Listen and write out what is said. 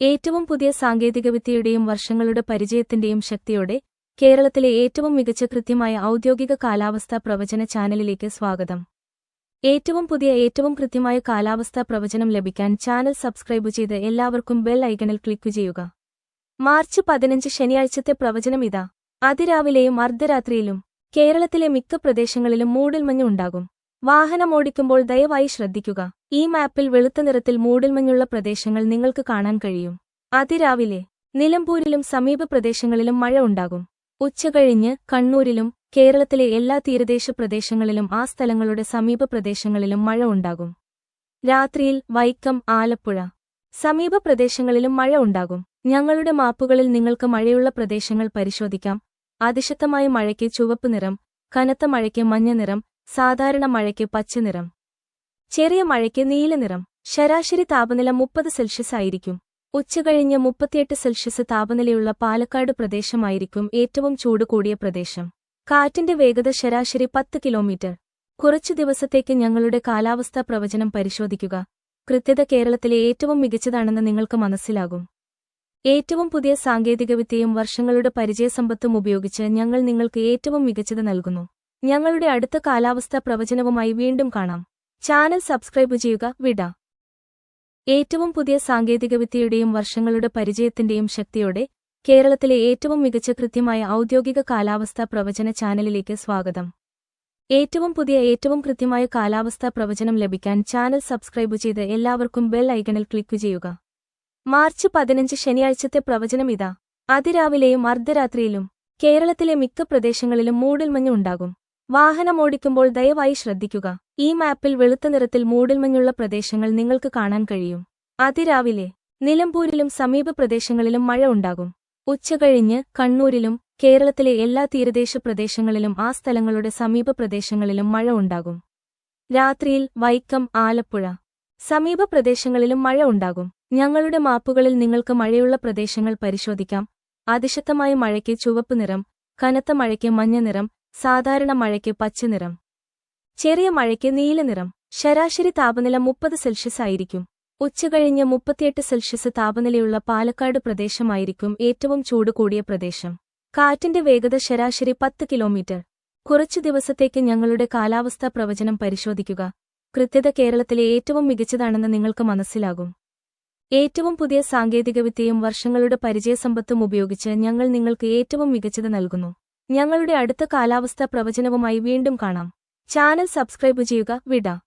ഏറ്റവും പുതിയ സാങ്കേതികവിദ്യയുടെയും വർഷങ്ങളുടെ പരിചയത്തിന്റെയും ശക്തിയോടെ കേരളത്തിലെ ഏറ്റവും മികച്ച കൃത്യമായ ഔദ്യോഗിക കാലാവസ്ഥാ പ്രവചന ചാനലിലേക്ക് സ്വാഗതം. ഏറ്റവും പുതിയ ഏറ്റവും കൃത്യമായ കാലാവസ്ഥാ പ്രവചനം ലഭിക്കാൻ ചാനൽ സബ്സ്ക്രൈബ് ചെയ്ത് എല്ലാവർക്കും ബെൽ ഐക്കണിൽ ക്ലിക്ക് ചെയ്യുക. മാർച്ച് പതിനഞ്ച് ശനിയാഴ്ചത്തെ പ്രവചനം ഇതാ. അതിരാവിലെയും അർദ്ധരാത്രിയിലും കേരളത്തിലെ മിക്ക പ്രദേശങ്ങളിലും മൂടൽമഞ്ഞ് ഉണ്ടാകും. വാഹനമോടിക്കുമ്പോൾ ദയവായി ശ്രദ്ധിക്കുക. ഈ മാപ്പിൽ വെളുത്ത നിറത്തിൽ മൂടിൽമഞ്ഞുള്ള പ്രദേശങ്ങൾ നിങ്ങൾക്ക് കാണാൻ കഴിയും. അതിരാവിലെ നിലമ്പൂരിലും സമീപ പ്രദേശങ്ങളിലും മഴ ഉണ്ടാകും. ഉച്ചകഴിഞ്ഞ് കണ്ണൂരിലും കേരളത്തിലെ എല്ലാ തീരദേശ പ്രദേശങ്ങളിലും ആ സ്ഥലങ്ങളുടെ സമീപ പ്രദേശങ്ങളിലും മഴ ഉണ്ടാകും. രാത്രിയിൽ വൈക്കം ആലപ്പുഴ. സമീപ പ്രദേശങ്ങളിലും മഴ ഉണ്ടാകും. ഞങ്ങളുടെ മാപ്പുകളിൽ നിങ്ങൾക്ക് മഴയുള്ള പ്രദേശങ്ങൾ പരിശോധിക്കാം. അതിശക്തമായ മഴയ്ക്ക് ചുവപ്പ് നിറം കനത്ത മഴയ്ക്ക് മഞ്ഞ നിറം സാധാരണ മഴയ്ക്ക് പച്ചനിറം ചെറിയ മഴയ്ക്ക് നീലനിറം ശരാശരി താപനില മുപ്പത് സെൽഷ്യസ് ആയിരിക്കും. ഉച്ചകഴിഞ്ഞ് മുപ്പത്തിയെട്ട് സെൽഷ്യസ് താപനിലയുള്ള പാലക്കാട് പ്രദേശമായിരിക്കും ഏറ്റവും ചൂട് കൂടിയ പ്രദേശം. കാറ്റിന്റെ വേഗത ശരാശരി പത്ത് കിലോമീറ്റർ. കുറച്ചു ദിവസത്തേക്ക് ഞങ്ങളുടെ കാലാവസ്ഥാ പ്രവചനം പരിശോധിക്കുക. കൃത്യത കേരളത്തിലെ ഏറ്റവും മികച്ചതാണെന്ന് നിങ്ങൾക്ക് മനസ്സിലാകും. ഏറ്റവും പുതിയ സാങ്കേതികവിദ്യയും വർഷങ്ങളുടെ പരിചയസമ്പത്തും ഉപയോഗിച്ച് ഞങ്ങൾ നിങ്ങൾക്ക് ഏറ്റവും മികച്ചത് നൽകുന്നു. ഞങ്ങളുടെ അടുത്ത കാലാവസ്ഥാ പ്രവചനവുമായി വീണ്ടും കാണാം. ചാനൽ സബ്സ്ക്രൈബ് ചെയ്യുക വിട. ഏറ്റവും പുതിയ സാങ്കേതികവിദ്യയുടെയും വർഷങ്ങളുടെ പരിചയത്തിന്റെയും ശക്തിയോടെ കേരളത്തിലെ ഏറ്റവും മികച്ച കൃത്യമായ ഔദ്യോഗിക കാലാവസ്ഥാ പ്രവചന ചാനലിലേക്ക് സ്വാഗതം. ഏറ്റവും പുതിയ ഏറ്റവും കൃത്യമായ കാലാവസ്ഥാ പ്രവചനം ലഭിക്കാൻ ചാനൽ സബ്സ്ക്രൈബ് ചെയ്ത് എല്ലാവർക്കും ബെൽ ഐക്കണിൽ ക്ലിക്ക് ചെയ്യുക. മാർച്ച് പതിനഞ്ച് ശനിയാഴ്ചത്തെ പ്രവചനം ഇതാ. അതിരാവിലെയും അർദ്ധരാത്രിയിലും കേരളത്തിലെ മിക്ക പ്രദേശങ്ങളിലും മൂടൽമഞ്ഞ് ഉണ്ടാകും. വാഹനമോടിക്കുമ്പോൾ ദയവായി ശ്രദ്ധിക്കുക. ഈ മാപ്പിൽ വെളുത്ത നിറത്തിൽ മൂടിൽമഞ്ഞുള്ള പ്രദേശങ്ങൾ നിങ്ങൾക്ക് കാണാൻ കഴിയും. അതിരാവിലെ നിലമ്പൂരിലും സമീപ പ്രദേശങ്ങളിലും മഴ ഉണ്ടാകും. ഉച്ചകഴിഞ്ഞ് കണ്ണൂരിലും കേരളത്തിലെ എല്ലാ തീരദേശ പ്രദേശങ്ങളിലും ആ സ്ഥലങ്ങളുടെ സമീപ പ്രദേശങ്ങളിലും മഴ ഉണ്ടാകും. രാത്രിയിൽ വൈക്കം ആലപ്പുഴ സമീപ പ്രദേശങ്ങളിലും മഴ ഉണ്ടാകും. ഞങ്ങളുടെ മാപ്പുകളിൽ നിങ്ങൾക്ക് മഴയുള്ള പ്രദേശങ്ങൾ പരിശോധിക്കാം. അതിശക്തമായ മഴയ്ക്ക് ചുവപ്പ് നിറം കനത്ത മഴയ്ക്ക് മഞ്ഞ നിറം സാധാരണ മഴയ്ക്ക് പച്ചനിറം ചെറിയ മഴയ്ക്ക് നീലനിറം ശരാശരി താപനില മുപ്പത് സെൽഷ്യസ് ആയിരിക്കും. ഉച്ചകഴിഞ്ഞ് മുപ്പത്തിയെട്ട് സെൽഷ്യസ് താപനിലയുള്ള പാലക്കാട് പ്രദേശമായിരിക്കും ഏറ്റവും ചൂട് കൂടിയ പ്രദേശം. കാറ്റിന്റെ വേഗത ശരാശരി പത്ത് കിലോമീറ്റർ. കുറച്ചു ദിവസത്തേക്ക് ഞങ്ങളുടെ കാലാവസ്ഥാ പ്രവചനം പരിശോധിക്കുക. കൃത്യത കേരളത്തിലെ ഏറ്റവും മികച്ചതാണെന്ന് നിങ്ങൾക്ക് മനസ്സിലാകും. ഏറ്റവും പുതിയ സാങ്കേതികവിദ്യയും വർഷങ്ങളുടെ പരിചയസമ്പത്തും ഉപയോഗിച്ച് ഞങ്ങൾ നിങ്ങൾക്ക് ഏറ്റവും മികച്ചത് നൽകുന്നു. ഞങ്ങളുടെ അടുത്ത കാലാവസ്ഥാ പ്രവചനവുമായി വീണ്ടും കാണാം. ചാനൽ സബ്സ്ക്രൈബ് ചെയ്യുക വിട.